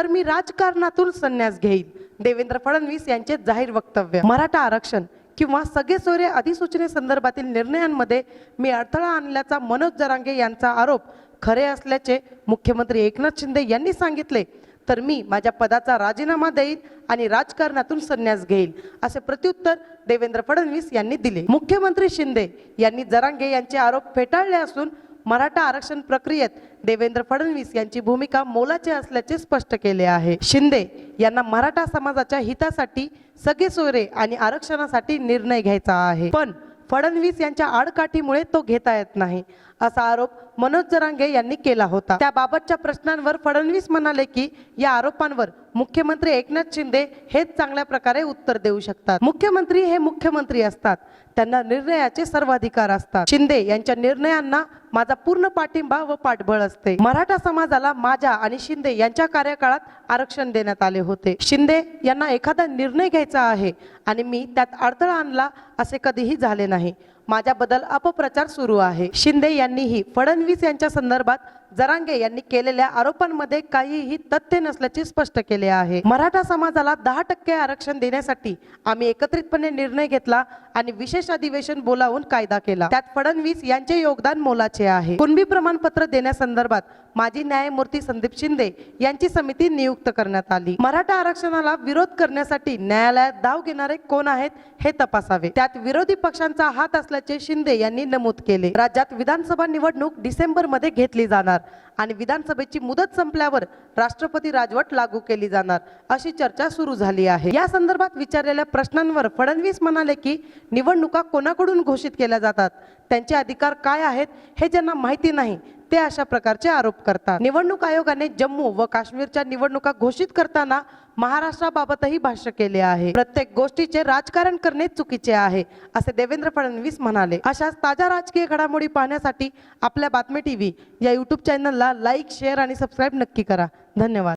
तर मी राजकारणातून संन्यास घेईन. देवेंद्र फडणवीस यांचे जाहीर वक्तव्य. मराठा आरक्षण किंवा सगळे सोयरे अधिसूचनेसंदर्भातील निर्णयांमध्ये मी अडथळा आणल्याचा मनोज जरांगे यांचा आरोप खरे असल्याचे मुख्यमंत्री एकनाथ शिंदे यांनी सांगितले तर मी माझ्या पदाचा राजीनामा देईन आणि राजकारणातून संन्यास घेईल असे प्रत्युत्तर देवेंद्र फडणवीस यांनी दिले. मुख्यमंत्री शिंदे यांनी जरांगे यांचे आरोप फेटाळले असून मराठा आरक्षण प्रक्रियेत देवेंद्र फडणवीस यांची भूमिका मोलाची असल्याचे स्पष्ट केले आहे. शिंदे यांना मराठा समाजाच्या हितासाठी सगळे सोयरे आणि आरक्षणासाठी निर्णय घ्यायचा आहे. पण फडणवीस यांच्या आडकाठीमुळे तो घेता येत नाही असा आरोप मनोज जरांगे यांनी केला होता. त्याबाबतच्या प्रश्नांवर फडणवीस म्हणाले की या आरोपांवर मुख्यमंत्री एकनाथ शिंदे हेच चांगल्या प्रकारे उत्तर देऊ शकतात. मुख्यमंत्री हे मुख्यमंत्री असतात. त्यांना निर्णयाचे सर्व अधिकार असतात. शिंदे यांच्या निर्णयांना माझा पूर्ण पाठिंबा व पाठबळ असते. मराठा समाजाला माझ्या आणि शिंदे यांच्या कार्यकाळात आरक्षण देण्यात आले होते. शिंदे यांना एखादा निर्णय घ्यायचा आहे आणि मी त्यात अडथळा आणला असे कधीही झाले नाही. माझ्याबद्दल अपप्रचार सुरू आहे. शिंदे यांनीही फडणवीस यांच्या संदर्भात जरांगे यांनी केलेल्या आरोपांमध्ये काहीही तथ्य नसल्याचे स्पष्ट केले आहे. मराठा समाजाला दहा टक्के आरक्षण देण्यासाठी आम्ही एकत्रितपणे निर्णय घेतला आणि विशेष अधिवेशन बोलावून कायदा केला. त्यात फडणवीस यांचे योगदान मोलाचे आहे. कुणबी प्रमाणपत्र देण्यासंदर्भात माजी न्यायमूर्ती संदीप शिंदे यांची समिती नियुक्त करण्यात आली. मराठा आरक्षणाला विरोध करण्यासाठी न्यायालयात धाव घेणारे कोण आहेत हे तपासावे. त्यात विरोधी पक्षांचा हात असल्याचे शिंदे यांनी नमूद केले. राज्यात विधानसभा निवडणूक डिसेंबरमध्ये घेतली जाणार आणि विधानसभेची मुदत संपल्यावर राष्ट्रपती राजवट लागू केली जाणार अशी चर्चा सुरू झाली आहे. या संदर्भात विचारलेल्या प्रश्नांवर फडणवीस म्हणाले की निवडणुका कोणाकडून घोषित केल्या जातात? त्यांचे अधिकार काय आहेत? हे ज्यांना माहिती नाही ते अशा प्रकारचे आरोप करतात. निवडणूक आयोगाने जम्मू व काश्मीरच्या निवडणुका घोषित करताना महाराष्ट्राबाबतही भाष्य केले आहे. प्रत्येक गोष्टीचे राजकारण करणे चुकीचे आहे असे देवेंद्र फडणवीस म्हणाले. अशाच ताज्या राजकीय घडामोडी पाहण्यासाठी आपल्या बातमी टीव्ही या युट्यूब चॅनलला लाईक शेअर आणि सबस्क्राईब नक्की करा. धन्यवाद.